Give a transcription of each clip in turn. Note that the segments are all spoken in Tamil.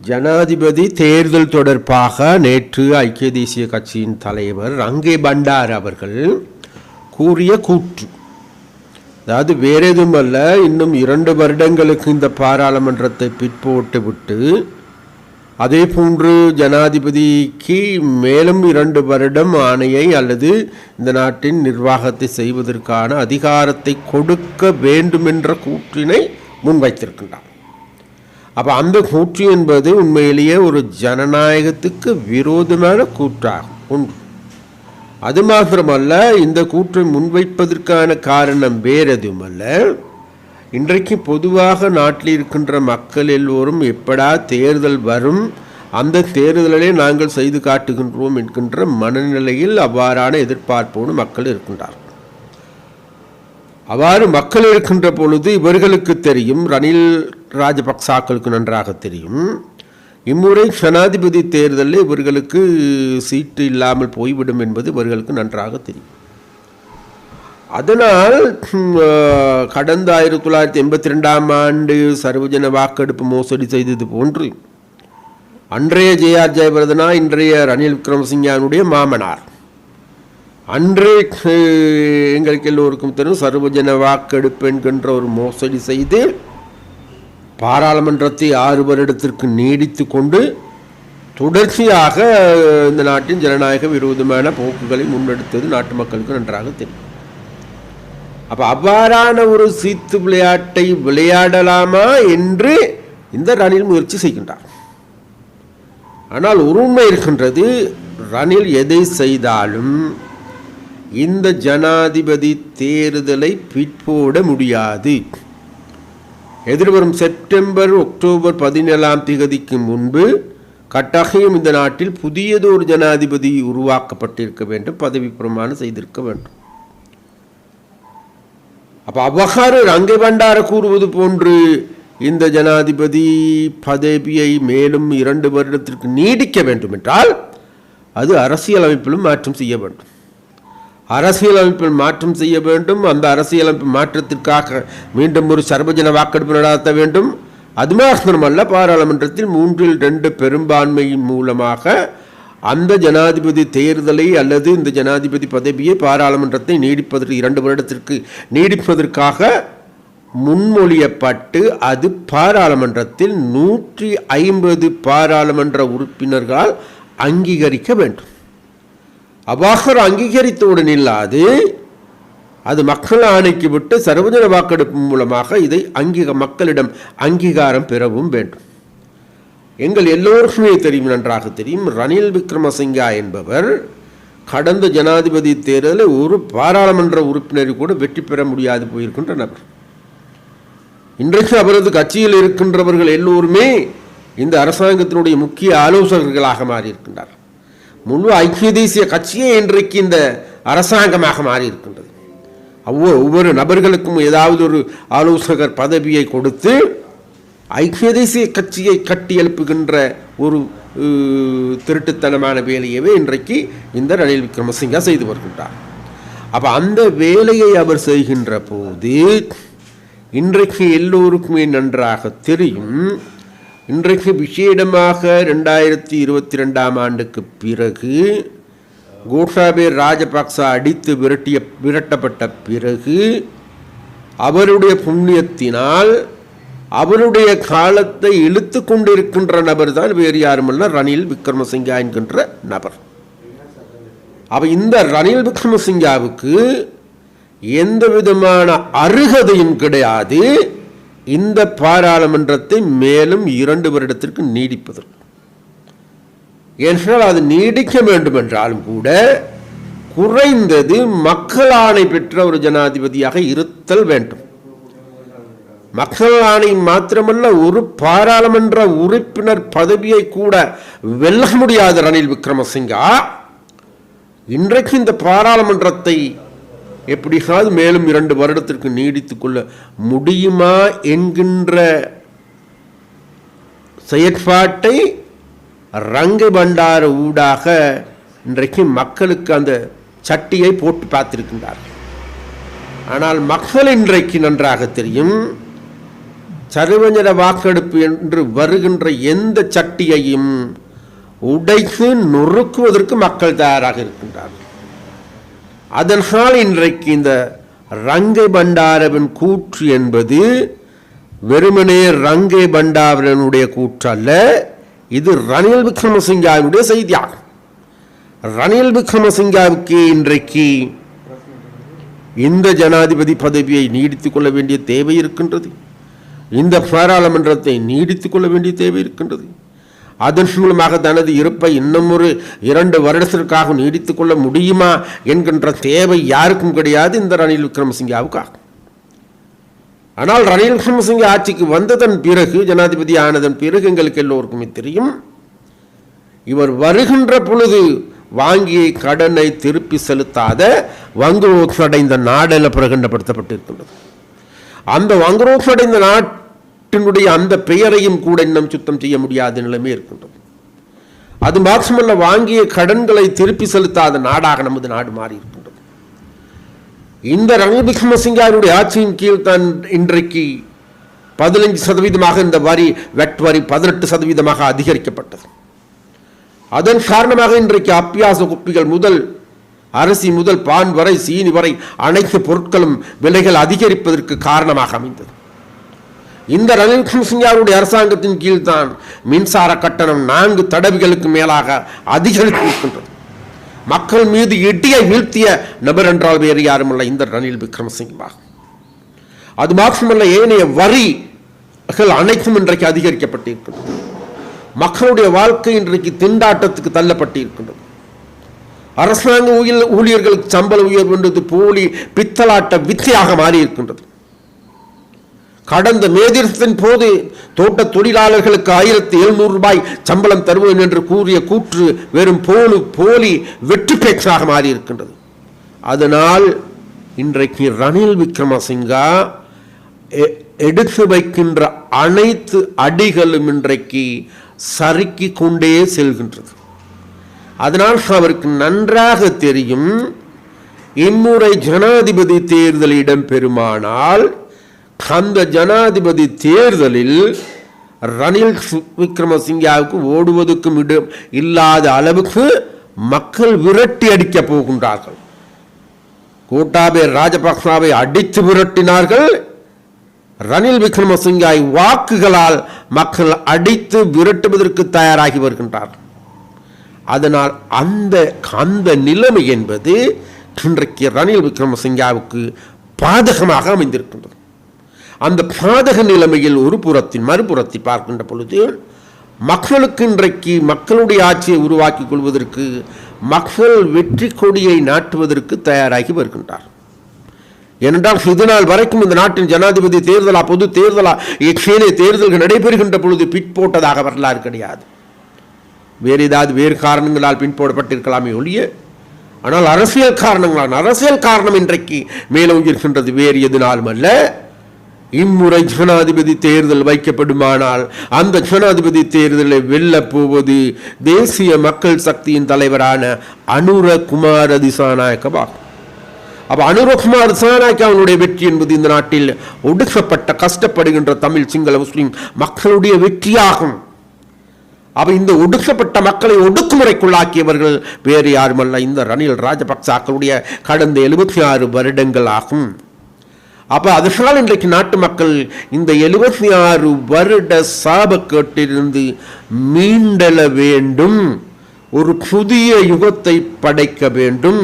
ஜனாதிபதி தேர்தல் தொடர்பாக நேற்று ஐக்கிய தேசிய கட்சியின் தலைவர் ரங்கே பண்டார் அவர்கள் கூறிய கூற்று. அதாவது வேற எதுவும் அல்ல இன்னும் இரண்டு வருடங்களுக்கு இந்த பாராளுமன்றத்தை பிற்போட்டு விட்டு அதே போன்று ஜனாதிபதிக்கு மேலும் இரண்டு வருடம் ஆணையை அல்லது இந்த நாட்டின் நிர்வாகத்தை செய்வதற்கான அதிகாரத்தை கொடுக்க வேண்டுமென்ற கூற்றினை முன்வைத்திருக்கின்றார். அப்போ அந்த கூற்று என்பது உண்மையிலேயே ஒரு ஜனநாயகத்துக்கு விரோதமான கூற்றாகும். ஒன்று. அது மாத்திரமல்ல இந்த கூற்றை முன்வைப்பதற்கான காரணம் வேறு அல்ல இன்றைக்கு பொதுவாக நாட்டில் இருக்கின்ற மக்கள் எல்லோரும் எப்படா தேர்தல் வரும் அந்த தேர்தலிலே நாங்கள் செய்து காட்டுகின்றோம் என்கின்ற மனநிலையில் அவ்வாறான எதிர்பார்ப்போடு மக்கள் இருக்கின்றார்கள். அவ்வாறு மக்கள் இருக்கின்ற பொழுது இவர்களுக்கு தெரியும் ரணில் ராஜபக்சாக்களுக்கு நன்றாக தெரியும். இம்முறை ஜனாதிபதி தேர்தலில் இவர்களுக்கு சீட்டு இல்லாமல் போய்விடும் என்பது இவர்களுக்கு நன்றாக தெரியும். அதனால் கடந்த ஆயிரத்தி தொள்ளாயிரத்தி எண்பத்தி ரெண்டாம் ஆண்டு சர்வஜன வாக்கெடுப்பு மோசடி செய்தது போன்று அன்றைய ஜெயார் ஜெயவர்தனா இன்றைய ரணில் விக்ரமசிங்கானுடைய மாமனார். அன்றே எங்களுக்கு எல்லோருக்கும் தெரியும் சர்வஜன வாக்கெடுப்பு என்கின்ற ஒரு மோசடி செய்து பாராளுமன்றத்தை ஆறு வருடத்திற்கு நீடித்து கொண்டு தொடர்ச்சியாக இந்த நாட்டின் ஜனநாயக விரோதமான போக்குகளை முன்னெடுத்தது நாட்டு மக்களுக்கு நன்றாக தெரியும். அப்போ அவ்வாறான ஒரு சீத்து விளையாட்டை விளையாடலாமா என்று இந்த ரணில் முயற்சி செய்கின்றார். ஆனால் உண்மை இருக்கின்றது ரணில் எதை செய்தாலும் இந்த ஜனாதிபதி தேர்தலை பிற்போட முடியாது. எதிர்வரும் செப்டம்பர் அக்டோபர் பதினேழாம் திகதிக்கு முன்பு கட்டாயம் இந்த நாட்டில் புதியதொரு ஜனாதிபதி உருவாக்கப்பட்டிருக்க வேண்டும் பதவி பிரமாணம் செய்திருக்க வேண்டும். அப்ப அவ்வகாறு ரங்கை பண்டார கூறுவது போன்று இந்த ஜனாதிபதி பதவியை மேலும் இரண்டு வருடத்திற்கு நீடிக்க வேண்டும் என்றால் அது அரசியலமைப்பிலும் மாற்றம் செய்ய வேண்டும். அரசியலமைப்பில் மாற்றம் செய்ய வேண்டும். அந்த அரசியலமைப்பு மாற்றத்திற்காக மீண்டும் ஒரு சர்வஜன வாக்கெடுப்பு நடத்த வேண்டும். அது மாத்திரமல்ல பாராளுமன்றத்தில் மூன்றில் ரெண்டு பெரும்பான்மையின் மூலமாக அந்த ஜனாதிபதி தேர்தலை அல்லது இந்த ஜனாதிபதி பதவியை பாராளுமன்றத்தை நீடிப்பதற்கு இரண்டு வருடத்திற்கு நீடிப்பதற்காக முன்மொழியப்பட்டு அது பாராளுமன்றத்தில் நூற்றி ஐம்பது பாராளுமன்ற உறுப்பினர்களால் அங்கீகரிக்க வேண்டும். அபாகர் அங்கீகரித்தவுடன் இல்லாது அது மக்கள் ஆணைக்கு விட்டு சர்வஜன வாக்கெடுப்பு மூலமாக இதை அங்கீக மக்களிடம் அங்கீகாரம் பெறவும் வேண்டும். எங்கள் எல்லோருக்குமே தெரியும் நன்றாக தெரியும் ரணில் விக்ரமசிங்கா என்பவர் கடந்த ஜனாதிபதி தேர்தலில் ஒரு பாராளுமன்ற உறுப்பினர் கூட வெற்றி பெற முடியாது போயிருக்கின்ற நபர். இன்றைக்கு அவரது கட்சியில் இருக்கின்றவர்கள் எல்லோருமே இந்த அரசாங்கத்தினுடைய முக்கிய ஆலோசகர்களாக மாறியிருக்கின்றார் முழு ஐக்கிய தேசிய கட்சியே இன்றைக்கு இந்த அரசாங்கமாக மாறியிருக்கின்றது. ஒவ்வொரு ஒவ்வொரு நபர்களுக்கும் ஏதாவது ஒரு ஆலோசகர் பதவியை கொடுத்து ஐக்கிய தேசிய கட்சியை கட்டி எழுப்புகின்ற ஒரு திருட்டுத்தனமான வேலையவே இன்றைக்கு இந்த ரணில் விக்ரமசிங்கா செய்து வருகின்றார். அப்போ அந்த வேலையை அவர் செய்கின்ற போது இன்றைக்கு எல்லோருக்குமே நன்றாக தெரியும் இன்றைக்கு விசேடமாக ரெண்டாயிரத்தி இருபத்தி ரெண்டாம் ஆண்டுக்கு பிறகு கோஷாபேர் ராஜபக்ச அடித்து விரட்டிய விரட்டப்பட்ட பிறகு அவருடைய புண்ணியத்தினால் அவருடைய காலத்தை இழுத்து கொண்டிருக்கின்ற நபர் தான் வேறு யாருமல்ல ரணில் விக்ரமசிங்கா என்கின்ற நபர். அப்ப இந்த ரணில் விக்ரமசிங்காவுக்கு எந்த விதமான அருகதையும் கிடையாது. இந்த பாராளுமன்றத்தை மேலும் இரண்டு வருடத்திற்கு நீடிப்பதற்கு என்றால் அது நீடிக்க வேண்டும் என்றாலும் கூட குறைந்தது மக்கள் ஆணை பெற்ற ஒரு ஜனாதிபதியாக இருத்தல் வேண்டும். மக்கள் ஆணை மாத்திரமல்ல ஒரு பாராளுமன்ற உறுப்பினர் பதவியை கூட வெல்ல முடியாத ரணில் விக்ரமசிங்கா. இன்றைக்கு இந்த பாராளுமன்றத்தை எப்படியாவது மேலும் இரண்டு வருடத்திற்கு நீடித்துக்கொள்ள முடியுமா என்கின்ற செயற்பாட்டை ரங்கு பண்டார ஊடாக இன்றைக்கு மக்களுக்கு அந்த சட்டியை போட்டு பார்த்திருக்கின்றார்கள். ஆனால் மக்கள் இன்றைக்கு நன்றாக தெரியும் சர்வஜன வாக்கெடுப்பு என்று வருகின்ற எந்த சட்டியையும் உடைத்து நொறுக்குவதற்கு மக்கள் தயாராக இருக்கின்றார்கள். அதனால் இன்றைக்கு இந்த ரங்கை பண்டாரவின் கூற்று என்பது வெறுமனே ரங்கை பண்டாரனுடைய கூற்று அல்ல இது ரணில் விக்ரமசிங்காவுடைய செய்தியாகும். ரணில் விக்ரமசிங்காவுக்கு இன்றைக்கு இந்த ஜனாதிபதி பதவியை நீடித்துக் கொள்ள வேண்டிய தேவை இருக்கின்றது. இந்த பாராளுமன்றத்தை நீடித்துக் கொள்ள வேண்டிய தேவை இருக்கின்றது. அதன் மூலமாக தனது இருப்பை இன்னமொரு இரண்டு வருடத்திற்காக நீடித்துக் கொள்ள முடியுமா என்கின்ற தேவை யாருக்கும் கிடையாது இந்த ரணில் விக்ரமசிங்காவுக்காக. ஆனால் ரணில் விக்ரமசிங்க ஆட்சிக்கு வந்ததன் பிறகு ஜனாதிபதி ஆனதன் பிறகு எங்களுக்கு எல்லோருக்குமே தெரியும். இவர் வருகின்ற பொழுது வாங்கிய கடனை திருப்பி செலுத்தாத வங்குரோத்து அடைந்த நாடென பிரகண்டப்படுத்தப்பட்டிருக்கின்றது. அந்த வங்குரோத்து அடைந்த நாட்டினுடைய அந்த பெயரையும் கூட இன்னும் சுத்தம் செய்ய முடியாத நிலைமை இருக்கின்றது. அது மாத்திரமல்ல வாங்கிய கடன்களை திருப்பி செலுத்தாத நாடாக நமது நாடு மாறி இருக்கின்றது. இந்த ரணில் விக்ரமசிங்காருடைய ஆட்சியின் கீழ் தான் இன்றைக்கு பதினைஞ்சு சதவீதமாக இந்த வரி வெட் வரி பதினெட்டு சதவீதமாக அதிகரிக்கப்பட்டது. அதன் காரணமாக இன்றைக்கு அப்பியாச குப்பிகள் முதல் அரிசி முதல் பான் வரை சீனி வரை அனைத்து பொருட்களும் விலைகள் அதிகரிப்பதற்கு காரணமாக அமைந்தது. இந்த ரணில் கம்சிங்காருடைய அரசாங்கத்தின் கீழ்தான் மின்சார கட்டணம் நான்கு தடவைகளுக்கு மேலாக அதிகரித்து இருக்கின்றது. மக்கள் மீது இடியை வீழ்த்திய நபர் என்றால் வேறு யாருமல்ல இந்த ரணில் விக்ரமசிங்கா அது மாத்திரமல்ல ஏனைய வரிகள் அனைத்தும் இன்றைக்கு அதிகரிக்கப்பட்டிருக்கின்றது. மக்களுடைய வாழ்க்கை இன்றைக்கு திண்டாட்டத்துக்கு தள்ளப்பட்டிருக்கின்றது. அரசாங்க ஊழியர்களுக்கு சம்பள உயர்வு என்பது போலி பித்தலாட்ட வித்தையாக மாறி இருக்கின்றது கடந்த மேதிரத்தின் போது தோட்ட தொழிலாளர்களுக்கு ஆயிரத்தி எழுநூறு ரூபாய் சம்பளம் தருவேன் என்று கூறிய கூற்று வெறும் போலு போலி வெற்றி பேச்சாக மாறியிருக்கின்றது. அதனால் இன்றைக்கு ரணில் விக்ரமசிங்கா எடுத்து வைக்கின்ற அனைத்து அடிகளும் இன்றைக்கு சறுக்கி கொண்டே செல்கின்றது. அதனால் அவருக்கு நன்றாக தெரியும் இம்முறை ஜனாதிபதி தேர்தல் இடம்பெறுமானால் அந்த ஜனாதிபதி தேர்தலில் ரணில் விக்ரமசிங்காவுக்கு ஓடுவதற்கும் இடம் இல்லாத அளவுக்கு மக்கள் விரட்டி அடிக்கப் போகின்றார்கள். கோட்டாபே ராஜபக்சாவை அடித்து விரட்டினார்கள். ரணில் விக்ரமசிங்காய் வாக்குகளால் மக்கள் அடித்து விரட்டுவதற்கு தயாராகி வருகின்றார்கள் அதனால் அந்த அந்த நிலைமை என்பது இன்றைக்கு ரணில் விக்ரமசிங்காவுக்கு பாதகமாக அமைந்திருக்கின்றது. அந்த பாதக நிலைமையில் ஒரு புறத்தின் மறுபுறத்தை பார்க்கின்ற பொழுது மக்களுக்கு இன்றைக்கு மக்களுடைய ஆட்சியை உருவாக்கி கொள்வதற்கு மக்கள் வெற்றி கொடியை நாட்டுவதற்கு தயாராகி வருகின்றார். ஏனென்றால் இதுநாள் வரைக்கும் இந்த நாட்டின் ஜனாதிபதி தேர்தலா பொது தேர்தலா இச்சேனை தேர்தல்கள் நடைபெறுகின்ற பொழுது பிற்போட்டதாக வரலாறு கிடையாது. வேறு ஏதாவது வேறு காரணங்களால் பின்போடப்பட்டிருக்கலாமே ஒழிய ஆனால் அரசியல் காரணங்களால் அரசியல் காரணம் இன்றைக்கு மேலோங்கி உயிர்கின்றது வேறு எதுனாலும் அல்ல. இம்முறை ஜனாதிபதி தேர்தல் வைக்கப்படுமானால் அந்த ஜனாதிபதி தேர்தலை வெல்லப் போவது தேசிய மக்கள் சக்தியின் தலைவரான அனுர குமார திசாநாயக்கவாகும். அப்ப அனுரகுமார் திசாநாயக்க அவனுடைய வெற்றி என்பது இந்த நாட்டில் ஒடுக்கப்பட்ட கஷ்டப்படுகின்ற தமிழ் சிங்கள முஸ்லிம் மக்களுடைய வெற்றியாகும். அப்ப இந்த ஒடுக்கப்பட்ட மக்களை ஒடுக்குமுறைக்குள்ளாக்கியவர்கள் வேறு யாருமல்ல இந்த ரணில் ராஜபக்சாக்களுடைய கடந்த எழுபத்தி ஆறு வருடங்கள் ஆகும். அப்போ அதனால் இன்றைக்கு நாட்டு மக்கள் இந்த எழுபத்தி ஆறு வருட சாபக்கேட்டிலிருந்து மீண்டெழ வேண்டும். ஒரு புதிய யுகத்தை படைக்க வேண்டும்.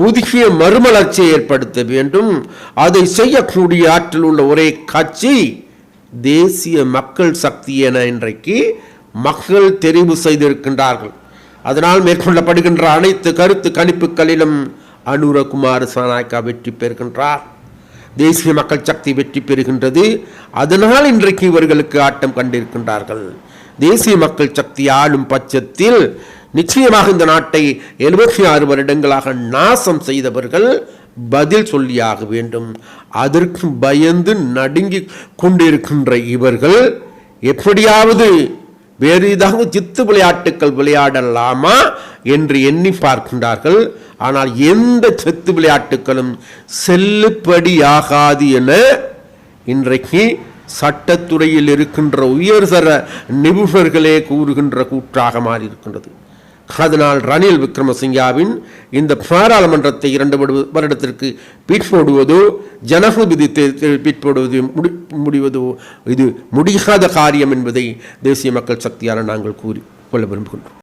புதிய மறுமலர்ச்சியை ஏற்படுத்த வேண்டும். அதை செய்யக்கூடிய ஆற்றல் உள்ள ஒரே கட்சி தேசிய மக்கள் சக்தி என இன்றைக்கு மக்கள் தெரிவு செய்திருக்கின்றார்கள். அதனால் மேற்கொள்ளப்படுகின்ற அனைத்து கருத்து கணிப்புகளிலும் அனுரகுமார் சனாய்க்கா வெற்றி பெறுகின்றார். தேசிய மக்கள் சக்தி வெற்றி பெறுகின்றது. அதனால் இன்றைக்கு இவர்களுக்கு ஆட்டம் கண்டிருக்கின்றார்கள். தேசிய மக்கள் சக்தி ஆளும் பட்சத்தில் நிச்சயமாக இந்த நாட்டை எழுபத்தி ஆறு வருடங்களாக நாசம் செய்தவர்கள் பதில் சொல்லியாக வேண்டும். அதற்கு பயந்து நடுங்கி கொண்டிருக்கின்ற இவர்கள் எப்படியாவது வேறு ஏதாவது சித்து விளையாட்டுக்கள் விளையாடலாமா என்று எண்ணி பார்க்கின்றார்கள். ஆனால் எந்த சித்து விளையாட்டுகளும் செல்லுபடியாகாது என இன்றைக்கு சட்டத்துறையில் இருக்கின்ற உயர்தர நிபுணர்களே கூறுகின்ற கூற்றாக மாறியிருக்கின்றது. அதனால் ரணில் விக்ரமசிங்காவின் இந்த பாராளுமன்றத்தை இரண்டு வருடத்திற்கு பிற்போடுவதோ ஜனகுபதி பிற்போடுவது முடி முடிவதோ இது முடியாத காரியம் என்பதை தேசிய மக்கள் சக்தியான நாங்கள் கூறி கொள்ள விரும்புகின்றோம்.